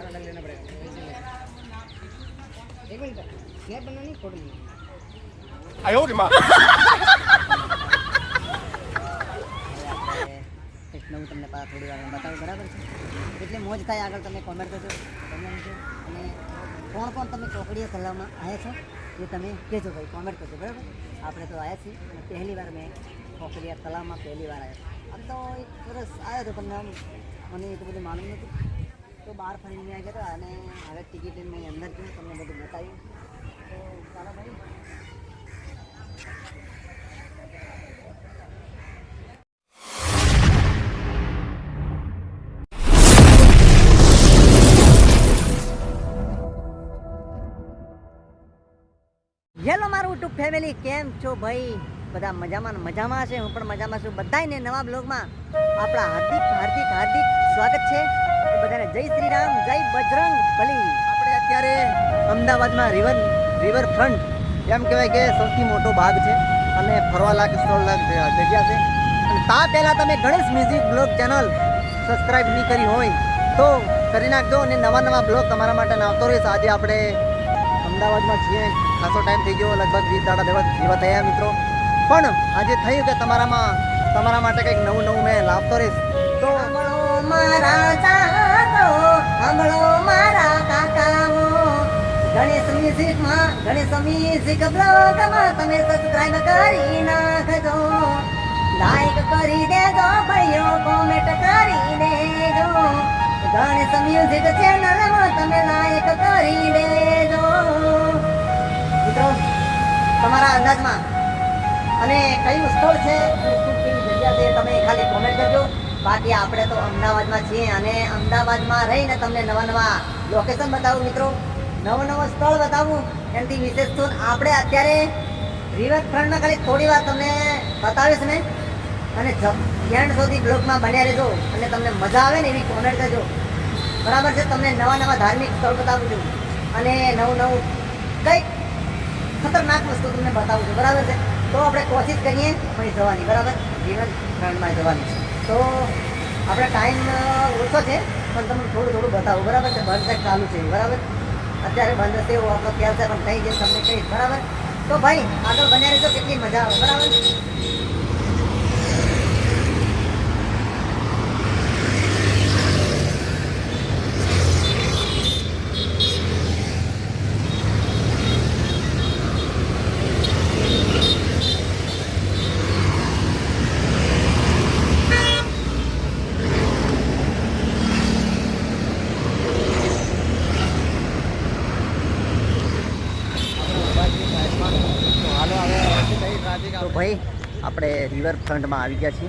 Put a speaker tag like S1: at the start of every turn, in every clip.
S1: थोड़ा अलग लेना पड़ेगा एक मिनट स्नैप बनना नहीं फोटो
S2: बनाना आयो रे माँ
S1: એટલે હું તમને પાછા થોડી વાર બતાવું બરાબર છે એટલે મોજ થાય આગળ તમે કોમેન્ટ કરજો કોમેન્ટ કરજો અને કોણ કોણ તમે ચોકડીએ સલાહમાં આવ્યા છો એ તમે કહેજો ભાઈ કોમેન્ટ કરજો બરાબર આપણે તો આવ્યા છીએ અને પહેલી વાર મેં ચોકડીયા તલાવમાં પહેલી વાર આવ્યા આમ તો એક વર્ષ આવ્યો હતો પણ મને એટલું બધું માલુમ નહોતું તો બહાર ફરીને ગયા હતા અને હવે ટિકિટ મેં અંદર ગયું, તમને બધું બતાવ્યું. તો ચાલો ભાઈ. હેલો મારું યુટ્યુબ ફેમિલી, કેમ છો ભાઈ? બધા મજામાં મજામાં છે? હું પણ મજામાં છું. બધાને નવા બ્લોગમાં આપણા હાર્દિક હાર્દિક હાર્દિક સ્વાગત છે. બધાને જય શ્રી રામ જય બજરંગ બલી. આપણે અત્યારે અમદાવાદમાં રિવર રિવર ફ્રન્ટ એમ કહેવાય કે સૌથી મોટો ભાગ છે અને ફરવા લાયક સ્થળ લાયક જગ્યા છે. અને તા પહેલાં તમે Ganesh music blog channel subscribe નહીં કરી હોય તો કરી નાખજો અને નવા નવા બ્લોગ તમારા માટે આવતો રહેશે. આજે આપણે અમદાવાદમાં છીએ. ખાસો ટાઈમ થઈ ગયો, લગભગ વીસ દાડા દિવસ જેવા થયા મિત્રો. પણ આજે થયું કે તમારામાં, તમારા માટે કંઈક નવું નવું મેં લાવતો રહીશ. તો મારા હમણો મારા કાકાઓ. ગણેશ મ્યુઝિકમાં ગણેશ મ્યુઝિક બ્લોગમાં તમે સબસ્ક્રાઇબ કરી નાખજો. લાઈક કરી દેજો, ભાઈઓ કોમેન્ટ કરી દેજો. ગણેશ મ્યુઝિક ચેનલમાં તમે લાઈક કરી દેજો. મિત્રો, તમારા અંદાજમાં અને કયું સ્થળ છે? શું છે? તમે ખાલી કોમેન્ટ કરજો. બાકી આપણે તો અમદાવાદમાં છીએ અને અમદાવાદમાં રહીને તમને નવા નવા લોકેશન બતાવું મિત્રો. નવું નવું સ્થળ બતાવું. એનાથી વિશેષ તો આપણે અત્યારે રિવરફ્રન્ટમાં ખાલી થોડી વાર તમને બતાવીશ ને. અને એન્ડ સુધી બ્લોગમાં બન્યા રહેજો અને તમને મજા આવે ને એવી કોમેન્ટ કરજો. બરાબર છે? તમને નવા નવા ધાર્મિક સ્થળ બતાવું છું. અને નવું નવું કંઈક ખતરનાક વસ્તુ તમને બતાવું છું. બરાબર છે? તો આપણે કોશિશ કરીએ પણ જવાની. બરાબર? રિવરફ્રન્ટમાં ફ્રન્ટમાં જવાની તો આપણે ટાઈમ ઓછો છે, પણ તમને થોડું થોડું બતાવો. બરાબર છે? બંધ ચાલુ છે. બરાબર? અત્યારે બંધ હશે એવું આપણો ખ્યાલ છે, પણ થઈ જશે તમને કહીશ બરાબર? તો ભાઈ, આગળ બન્યા રહેજો, કેટલી મજા આવે. બરાબર તો ભાઈ આપણે રિવરફ્રન્ટમાં આવી ગયા છીએ.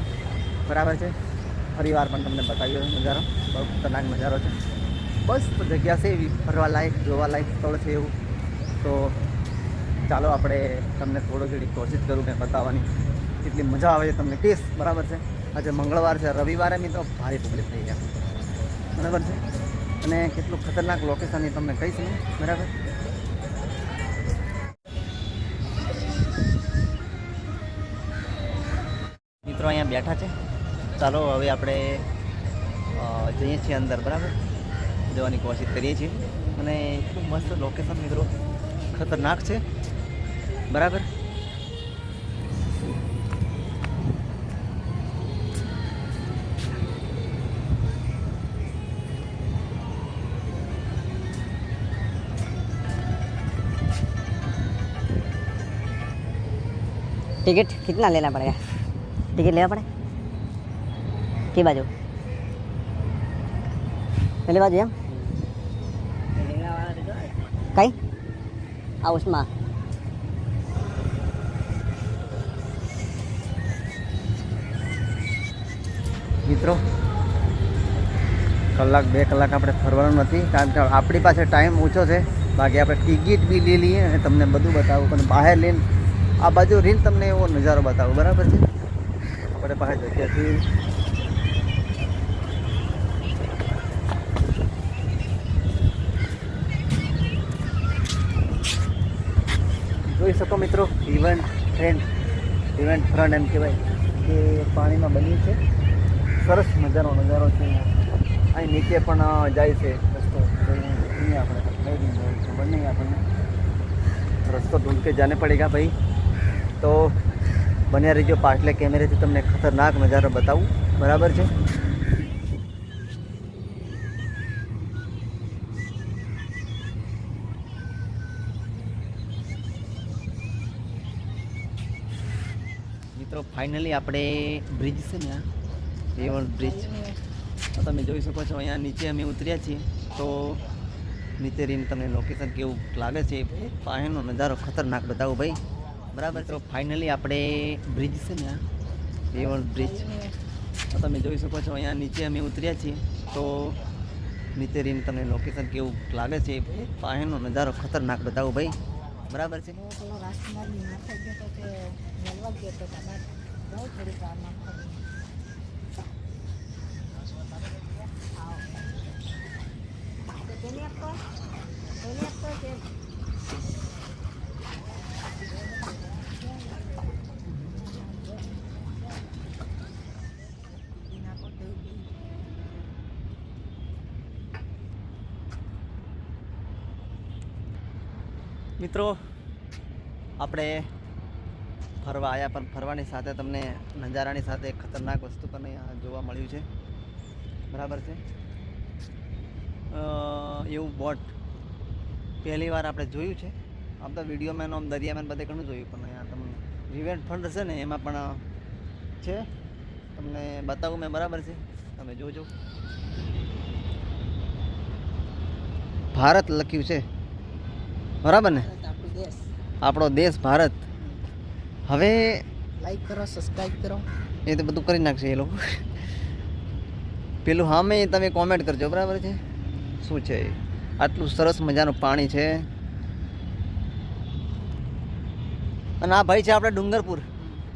S1: બરાબર છે? ફરીવાર પણ તમને બતાવ્યો નજારો. બહુ ખતરનાક નજારો છે. બસ તો જગ્યા છે એવી. ફરવા લાયક, જોવા લાયક સ્થળ છે એવું. તો ચાલો આપણે તમને થોડો ઘડી કોશિશ કરું કે બતાવવાની. કેટલી મજા આવે છે તમને ટેસ્ટ. બરાબર છે? આજે મંગળવાર છે, રવિવારે મિત્રો ભારે પબ્લિક થઈ ગયા. બરાબર છે? અને કેટલું ખતરનાક લોકેશન એ તમને કહીશ બરાબર? મિત્રો અહીંયા બેઠા છે ચાલો હવે આપણે અ, જઈએ છીએ અંદર બરાબર જવાની કોશિશ કરીએ છીએ અને એટલું મસ્ત લોકેશન મિત્રો ખતરનાક છે બરાબર टिकट कितना लेना पड़ेगा ટિકિટ લેવા પડે? કઈ બાજુ? પેલી બાજુ એમ કઈ? આ ઉષ્મા મિત્રો, કલાક બે કલાક આપણે ફરવાનું નથી, કારણ કે આપણી પાસે ટાઈમ ઓછો છે. બાકી આપણે ટિકિટ બી લઈ લઈએ અને તમને બધું બતાવું પણ બહાર લઈને આ બાજુ રીલ તમને એવો નજારો બતાવું. બરાબર છે? આપણે પાસે જગ્યાથી. જોઈ શકો મિત્રો ઇવન ટ્રેન ઇવન ફ્રન્ટ એમ કહેવાય, કે પાણીમાં બની છે. સરસ મજાનો નજારો છે. અહીં નીચે પણ જાય છે રસ્તો.
S3: આપણે. ખબર નહીં આપણને રસ્તો ઢૂંઢ કે જાને પડેગા ભાઈ? તો બન્યા રહીજો પાછલે કેમેરેથી તમને ખતરનાક નજારો બતાવું. બરાબર છે? મિત્રો ફાઇનલી આપણે બ્રિજ છે ને રેવણ બ્રિજ તમે જોઈ શકો છો, અહીંયા નીચે અમે ઉતર્યા છીએ. તો નીચે રહીને તમને લોકેશન કેવું લાગે છે પાણીનો નજારો ખતરનાક બતાવું ભાઈ. બરાબર તો ફાઇનલી આપણે બ્રિજ છે ને આ બ્રિજ તો તમે જોઈ શકો છો અહીંયા નીચે અમે ઉતર્યા છીએ. તો નીચે રહીને તમને લોકેશન કેવું લાગે છે પાણીનો નજારો ખતરનાક બતાવો ભાઈ. બરાબર છે?
S2: Thank રાજકુમાર બીમાર થઈ ગયો તો તે મળવા ગયો તો તમારે બહુ થોડીક વારમાં ખબર તો તેને આપતો તેને આપતો કે એના પર તો
S3: મિત્રો, આપણે ફરવા આવ્યા પણ ફરવાની સાથે તમને નજારાની સાથે ખતરનાક વસ્તુ પણ જોવા મળ્યું છે. બરાબર છે? એવું બોટ પહેલી વાર આપણે જોયું છે. આમ તો વિડીયોમાં આમ દરિયામાં બધે ઘણું જોયું, પણ અહીંયા તમને રિવેન્ટ ફંડ હશે ને એમાં પણ છે. તમને બતાવું મેં, બરાબર છે? તમે જોજો. ભારત લખ્યું છે. બરાબર ને?
S2: આપણો દેશ
S3: ભારત. હવે
S2: લાઈક કરો સબસ્ક્રાઈબ કરો.
S3: એ તો બધું કરી નાખશે એ લોકો. પેલું હા મેં તમે કોમેન્ટ કરજો બરાબર છે? શું છે આટલું સરસ મજાનું પાણી છે. અને આ ભાઈ છે આપણે ડુંગરપુર.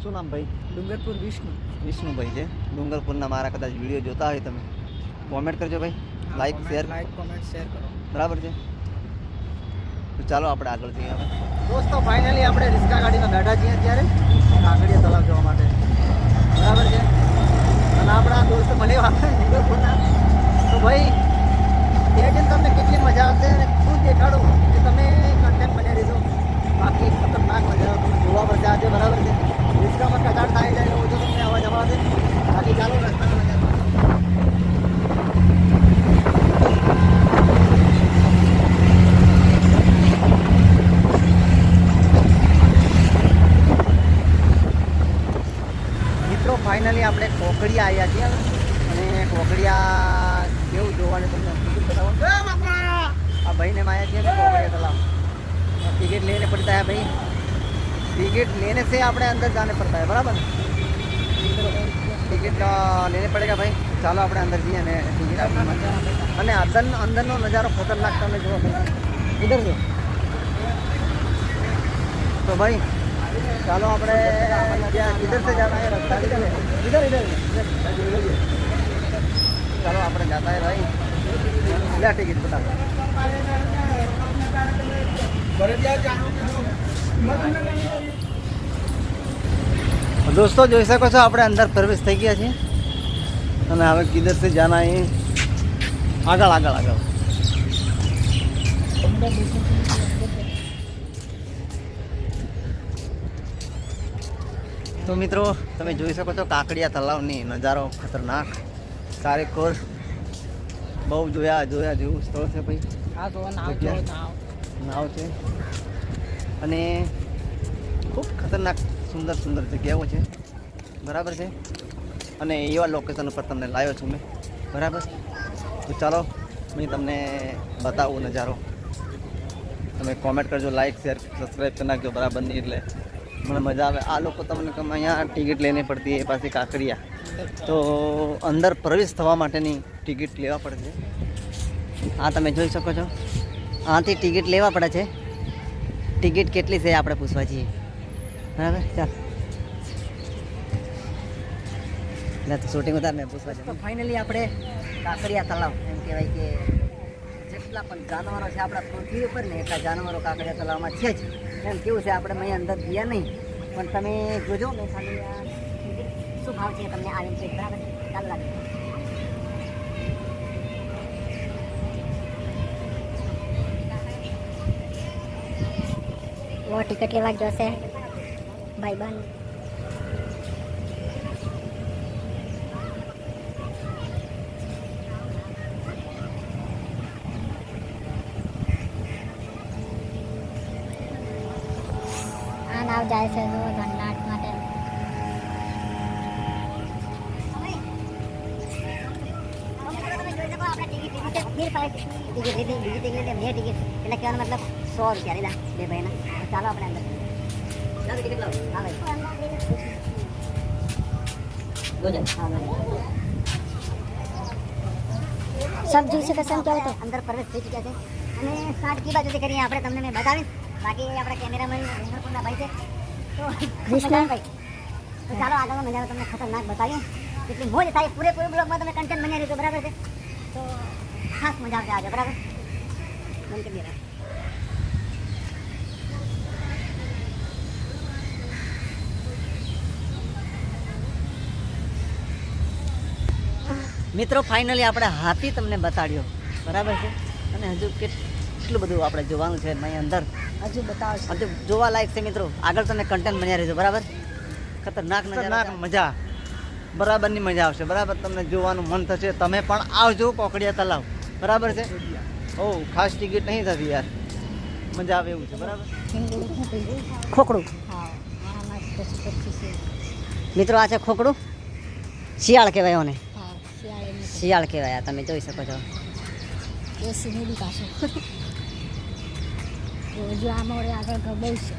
S3: શું નામ ભાઈ?
S2: ડુંગરપુર વિષ્ણુ.
S3: વિષ્ણુભાઈ છે. ડુંગરપુરના મારા કદાચ વીડિયો જોતા હોય તમે. કોમેન્ટ કરજો ભાઈ. Like share
S2: like comment share કરો.
S3: બરાબર છે? તો ચાલો આપણે આગળ જઈએ દોસ્તો ફાઇનલી આપણે રિસ્કા ગાડીમાં બેઠા છીએ અત્યારે. કાંકરિયા તલાવ જવા માટે. બરાબર છે? અને આપણા દોસ્ત મળે વાત તો ભાઈ એ દિન તમને કેટલી મજા આવશે અને શું દેખાડો? કે તમે કન્ટેન્ટ બની રહેશો બાકી ખતરનાક મજા. તમને જોવા મળશે આજે, બરાબર છે? રિસ્કામાં કચાડ થાય જાય જો તમને અવાજ અવાશે બાકી ચાલો રસ્તાનો મજા મિત્રો ફાઇનલી આપણે કોકડીયા આવ્યા છીએ. અને કોકડીયા કેવું જોવાનું તમને બતાવો? આ ભાઈને માયા છીએ કોકડીયા તલાવ. ટિકિટ લઈને પડતા હે ભાઈ. ટિકિટ લઈને છે આપણે અંદર જાને પડતા હે બરાબર? ટિકિટ લેવી પડેગા ભાઈ? ચાલો આપણે અંદર જઈએ અને ટિકિટ અને અંદર અંદરનો નજારો ખતરનાક તમે જુઓ. ઇધર જો તો ભાઈ ચાલો આપણે કિધર સે જાના રસ્તા કિધર હે ઇધર ઇધર ચાલો આપણે જતા ભાઈ. લે ટિકિટ બતાવો દોસ્તો જોઈ શકો છો આપણે અંદર પ્રવેશ થઈ ગયા છીએ. અને હવે કિધર સે જાના આગળ આગળ આગળ. તો મિત્રો તમે જોઈ શકો છો કાકડિયા તલાવની નજારો ખતરનાક. કારેકોર બહુ જોયા જોયા જેવું સ્થળ છે ભાઈ.
S2: નાવ
S3: છે. અને ખૂબ ખતરનાક સુંદર સુંદર જગ્યાઓ છે. બરાબર છે? અને એવા લોકેશન ઉપર તમને લાવ્યો છું મેં. બરાબર? તો ચાલો મેં તમને બતાવું નજારો. તમે કોમેન્ટ કરજો લાઈક શેર સબસ્ક્રાઈબ કરી નાખજો બરાબર નહીં એટલે. મને મજા આવે. આ લોકો તમને તમે અહીંયા ટિકિટ લેવી પડતી, એ પાસે કાંકરિયા. તો અંદર પ્રવેશ થવા માટેની ટિકિટ લેવા પડે છે. આ તમે જોઈ શકો છો. આથી ટિકિટ લેવા પડે છે. ટિકિટ કેટલી છે, આપણે પૂછવા છીએ બરાબર? ચાલ. એટલે શૂટિંગ ઉતાર મેં પૂછવા તો ફાઇનલી આપણે કાંકરિયા તળાવ, એમ કહેવાય કે જેટલા પણ જાનવરો છે આપણા પૃથ્વી ઉપર ને એટલા જાનવરો કાંકરિયા તળાવમાં છે જ. એમ કેવું છે આપણે અહીં અંદર ગયા નહીં. પણ તમે જોજો મેં ખાલી શું ભાવ છે તમને આવીને છે, બરાબર ચાલુ લાગે.
S4: ટિકટ લેવા જોશે. ભાઈ બંધ જાય છે જો ધનનાટ માટે.
S1: ટિકિટ બીજી ટિકિટ લીધી ટિકિટ એટલે કહેવાનો મતલબ સો રૂપિયા લીધા બે ભાઈના ચાલો આપણે અંદર ટિકિટ લાવો હા ભાઈ હા
S4: છે કેવું તો
S1: અંદર પ્રવેશ થઈ ચૂક્યા છે. અને સાત કી બાજુથી કરીએ આપણે તમને મેં બતાવીશ. બાકી આપણા કેમેરામેન ડુંગરપુરના ભાઈ છે.
S4: કૃષ્ણ.
S1: તો ચાલો આગળનો નજારો તમને ખતરનાક બતાવીએ. કેટલી મોજ થાય પૂરેપૂરી બ્લોગમાં તમે કન્ટેન્ટ બન્યા રહ્યું બરાબર છે. તો ખાસ મજા આવશે આજે બરાબર? બંધ કરી મિત્રો ફાઇનલી આપણે હાથી તમને બતાડ્યો. બરાબર છે? અને હજુ કેટલું બધું આપણે જોવાનું છે અહીં અંદર.
S5: હજુ બતાવશે.
S1: હજુ જોવા લાયક છે મિત્રો. આગળ તમે કન્ટેન્ટ બન્યા રહેજો બરાબર? ખતરનાક
S3: ખતરનાક મજા. બરાબરની મજા આવશે. બરાબર? તમને જોવાનું મન થશે. તમે પણ આવજો કોકડિયા તલાવ બરાબર છે? ઓ ખાસ ટિકિટ નહીં થતી યાર. મજા આવે એવું છે. બરાબર?
S1: ખોકડું. મિત્રો આ છે ખોકડું. શિયાળ કહેવાય ઓને
S5: શિયાળ
S1: કહેવાય તમે જોઈ શકો છો.
S5: હજુ આ મોડે આગળ બહુ છે.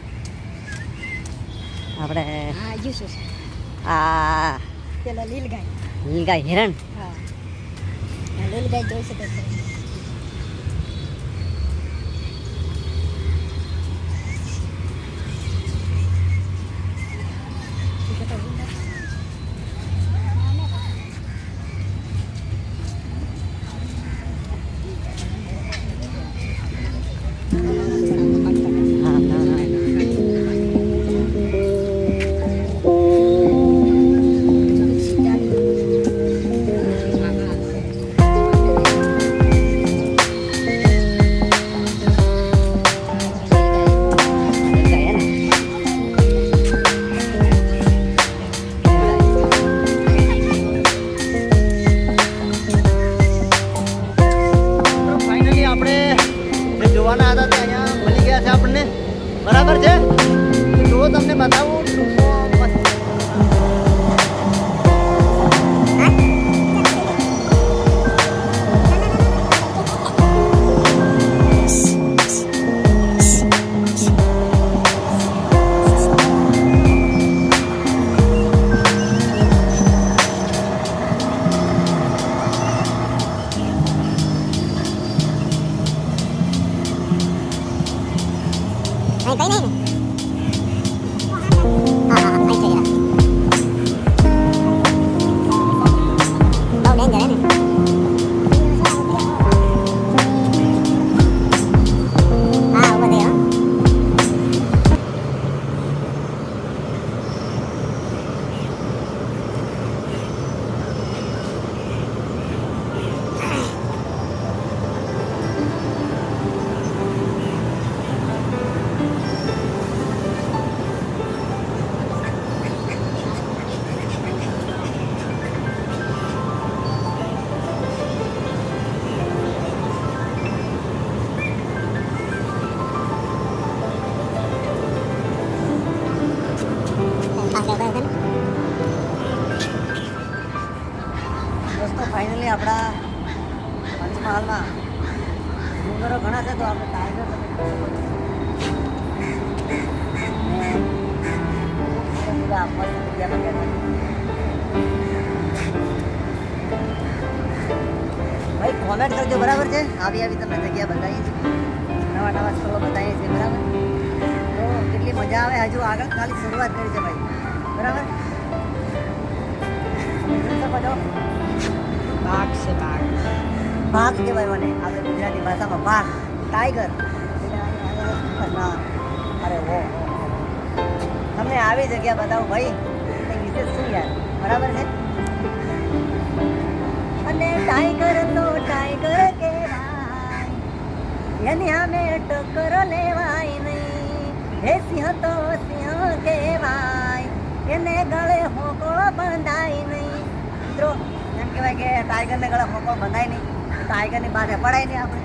S1: આપણે
S5: હા હજુ શું છે?
S1: આ
S5: પેલા લીલગાય
S1: લીલગાય હિરણ.
S5: હા. લીલગાય લીલ જોઈ શકે છે.
S1: આવી આવી તમને જગ્યા બતાવીએ છીએ નવા નવા સ્થળો બતાવીએ છીએ બરાબર? તો કેટલી મજા આવે હજુ આગળ ખાલી શરૂઆત કરી છે ભાઈ. બરાબર? તમે
S5: બાગ છે બાગ
S1: વાઘ કહેવાય મને. આપણે ગુજરાતી ભાષામાં વાઘ ટાઈગર. અરે ઓ તમને આવી જગ્યા બતાવું ભાઈ. વિશે વિશેષ શું યાર? બરાબર છે? અને ટાઈગર તો ટાઈગર કહેવાય એની સામે ટક્કર લેવાય નહીં. હે સિંહ તો સિંહ કહેવાય. એને ગળે હોકળો બંધાય નહીં. મિત્રો, એમ કહેવાય કે ટાઈગરને ગળે હોકોળો બંધાય નહીં. ટાઈગરની બારે પડાય નહીં આપણે.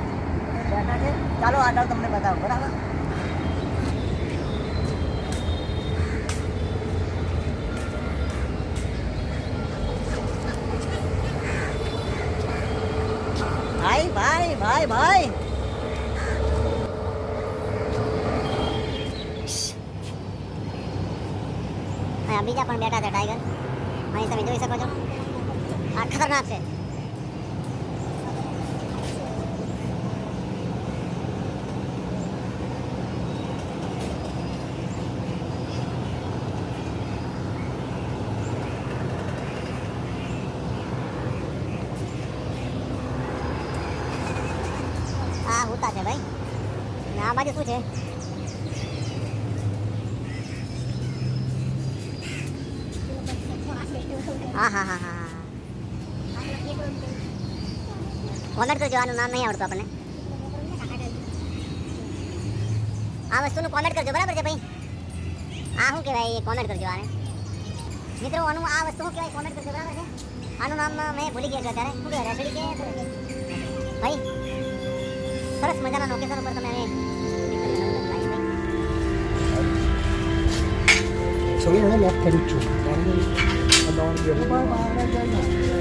S1: બેઠા છે. ચાલો આગળ તમને બતાવો, બરાબર? ભાઈ ભાઈ ભાઈ ભાઈ.
S4: બીજા પણ બેઠા છે ટાઈગર. અહીં તમે જોઈ શકો છો. આ ખતરનાક છે આ હોતા છે ભાઈ અને આ બાજુ શું છે હા હા હા હા આનું નામ નહીં આવડતું આપણને આ વસ્તુનું કોમેન્ટ કરજો બરાબર છે ભાઈ આ શું કહેવાય એ કોમેન્ટ કરજો આને મિત્રો આનું આ વસ્તુ શું કહેવાય કોમેન્ટ કરજો બરાબર છે આનું નામ મેં ભૂલી ગયા છું અત્યારે શું કહેવાય રેસડી કે ભાઈ સરસ મજાના લોકેશન ઉપર તમે હવે
S2: છોડી મને લોક કરી છું અમદાવાદ ગયો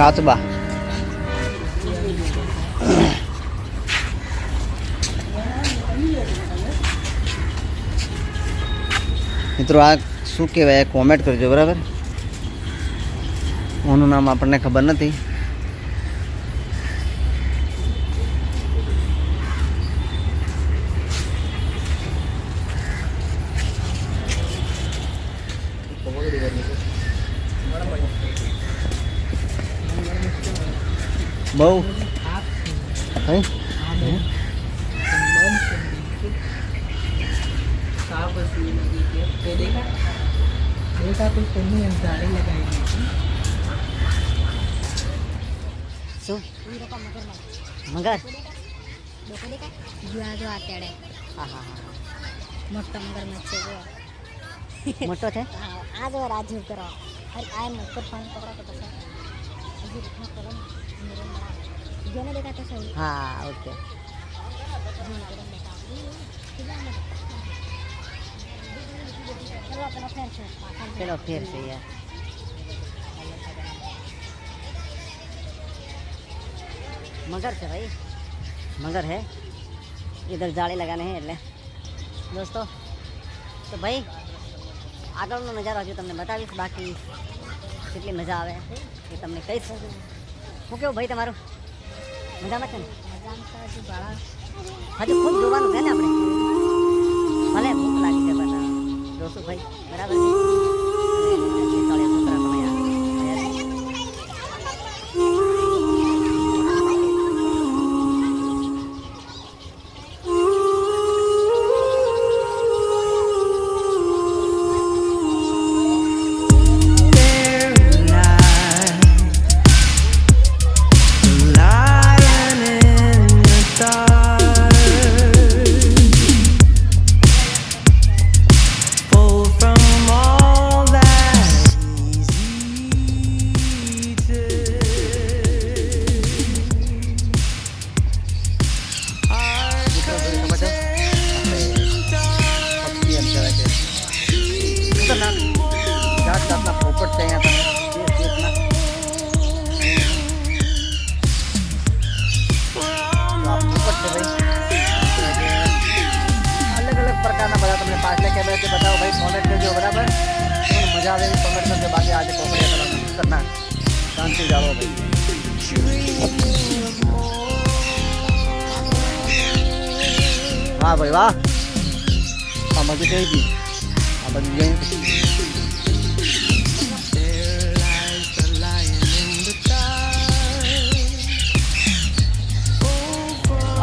S3: કાચબા. મિત્રો આ શું કહેવાય? કોમેન્ટ કરજો બરાબર? ઓનું નામ આપણને ખબર નથી. બહુ. thấy
S1: શું? મગર
S4: જો આ જો તેડે
S1: હા હા
S4: મોટો મગરમચ્છ છે? જો
S1: મોટો છે
S4: હા, આ જો રાજીવ કરો. અરે આ મોટો ફોન પકડો તો પછી હજી રીતના કરો. જેને દેખાતો છે એવું.
S1: હા ઓકે
S4: જેને તે રંગ દેખાતો. કેટલા બધા? ચલો આ પેલો ફેર છે આ ફેર છે.
S1: પેલો ફેર છે યાર मगर છે ભાઈ मगर है इधर जाले लगाने हैं એટલે દોસ્તો તો ભાઈ આગળનો નજારો હજુ તમને બતાવીશ બાકી કેટલી મજા આવે એ તમને કહીશ શું કેવું ભાઈ તમારું મજામાં છે ને? ખૂબ જોવાનું છે ને ભલે ભૂખ લાગી છે બધા જોશું ભાઈ, બરાબર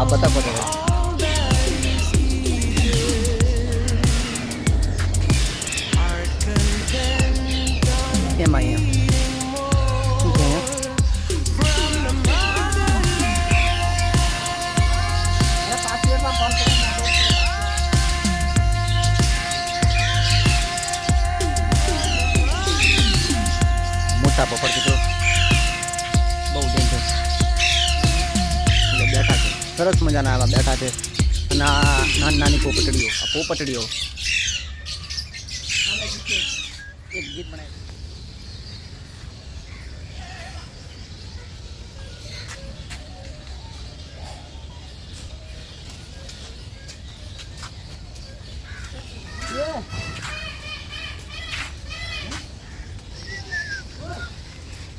S3: આ બતા બતા એમ પોપટડીઓ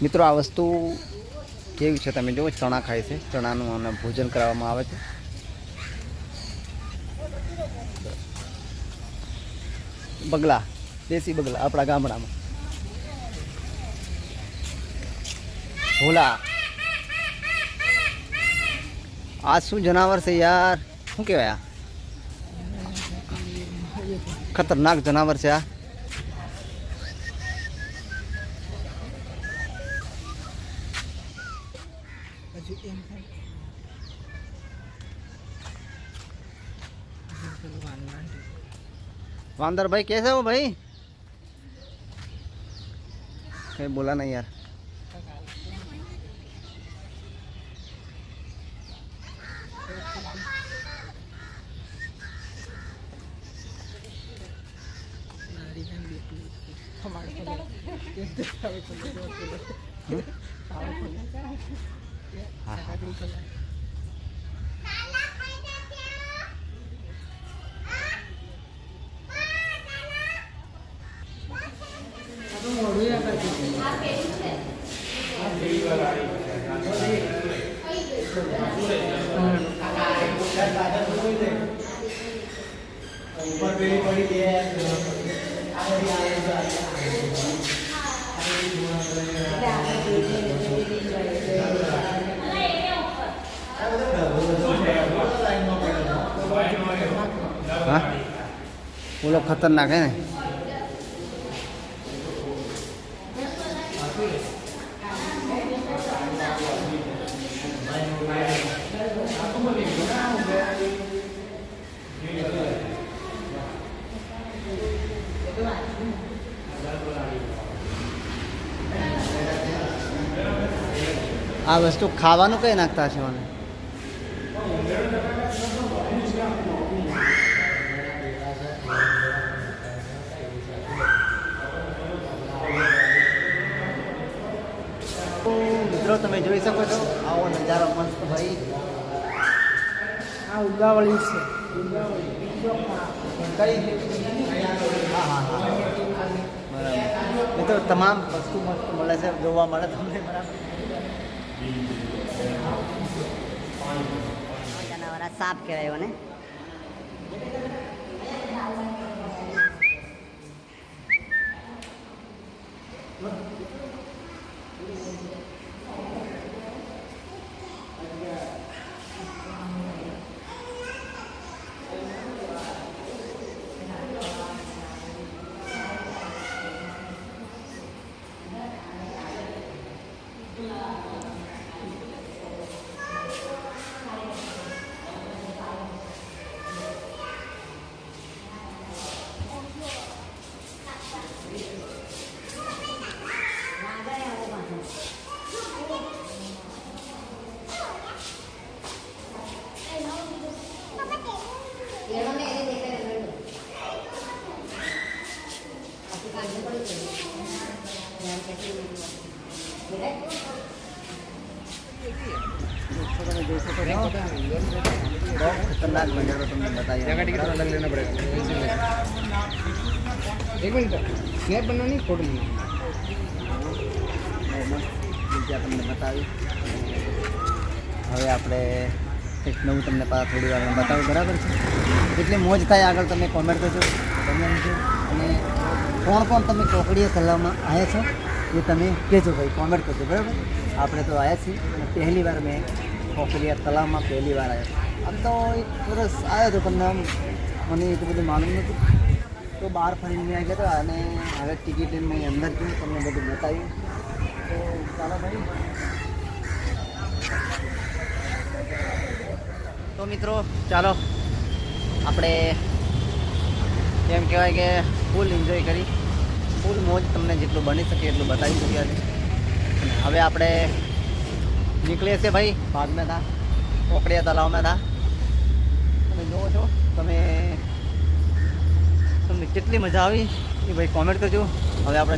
S3: મિત્રો, આ વસ્તુ કેવી છે? તમે જુઓ, ચણા ખાય છે. ચણાનું અને ભોજન કરાવવામાં આવે છે. બગલા દેશી બગલા આપણા ગામડામાં ભોલા આ શું જનાવર છે યાર શું કહેવાય આ ખતરનાક જનાવર છે આ
S2: હજુ એમ થાય હજુ પેલું વાનવાન છે.
S3: वांदर भाई कैसे हो भाई कहीं बोला नहीं यार
S2: તો ખતરનાક
S3: હે
S2: ને. આ
S3: વસ્તુ ખાવાનું કઈ નાખતા છે મને મિત્રો તમે જોઈ શકો છો આવો નજારો મસ્ત ભાઈ.
S2: આ ઉદાવળી છે.
S3: બરાબર. મિત્રો તમામ વસ્તુ મસ્ત મળે છે જોવા મળે તમને બરાબર.
S1: સાપ કહેવાય મને
S3: તમે જોઈ શકો છો બહુ ખતરનાક નજારો તમને બતાવી
S2: એક મિનિટ સ્નેપ બનાવવાની ફોટો બનાવવાની
S3: તમને બતાવી. હવે આપણે કંઈક નવું તમને પાછા થોડી વાર બતાવું, બરાબર છે? એટલે મોજ થાય આગળ તમે કોમેન્ટ કરજો. તમે અને કોણ કોણ તમે કોકડીએ તલાવમાં આવ્યા છો એ તમે કહેજો ભાઈ કોમેન્ટ કરજો, બરાબર? આપણે તો આવ્યા છીએ, અને પહેલી વાર મેં કોકડીયા તલાવમાં પહેલી વાર આવ્યો આમ તો એક વર્ષ આવ્યો હતો પણ આમ, મને એટલું બધું માલુમ નહોતું તો બહાર ફરીને આવી ગયા અને હવે ટિકિટ મેં અંદર જોયું તમને બધું બતાવ્યું તો ચાલો ભાઈ. તો મિત્રો, ચાલો. આપણે એમ કહેવાય કે ફૂલ એન્જોય કરી. ફૂલ મોજ તમને જેટલું બની શકે એટલું બતાવી ચૂક્યા છે. હવે આપણે નીકળીએ છીએ ભાઈ ભાગમાં હતા કોકડિયા તલાવમાં હતા તમે જુઓ છો, તમે તમને કેટલી મજા આવી એ ભાઈ કોમેન્ટ કરજો. હવે આપણે